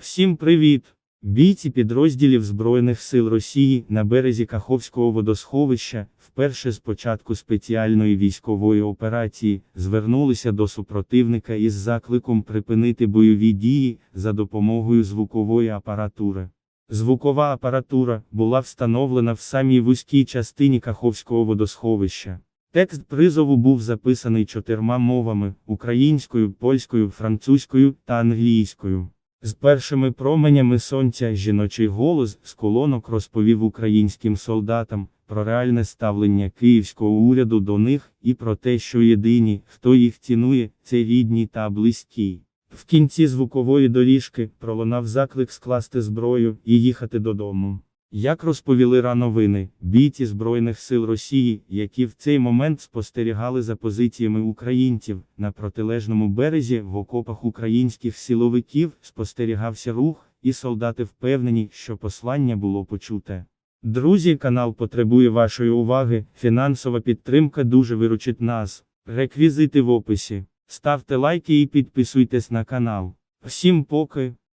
Всім привіт! Бійці підрозділів Збройних сил Росії на березі Каховського водосховища, вперше з початку спеціальної військової операції, звернулися до супротивника із закликом припинити бойові дії за допомогою звукової апаратури. Звукова апаратура була встановлена в самій вузькій частині Каховського водосховища. Текст призову був записаний чотирма мовами українською, польською, французькою та англійською. З першими променями сонця жіночий голос з колонок розповів українським солдатам про реальне ставлення київського уряду до них і про те, що єдині, хто їх цінує, це рідні та близькі. В кінці звукової доріжки пролунав заклик скласти зброю і їхати додому. Як розповіли рановини, бійці Збройних сил Росії, які в цей момент спостерігали за позиціями українців на протилежному березі в окопах українських силовиків, спостерігався рух, і солдати впевнені, що послання було почуте. Друзі, канал потребує вашої уваги, фінансова підтримка дуже виручить нас. Реквізити в описі. Ставте лайки і підписуйтесь на канал. Всім поки.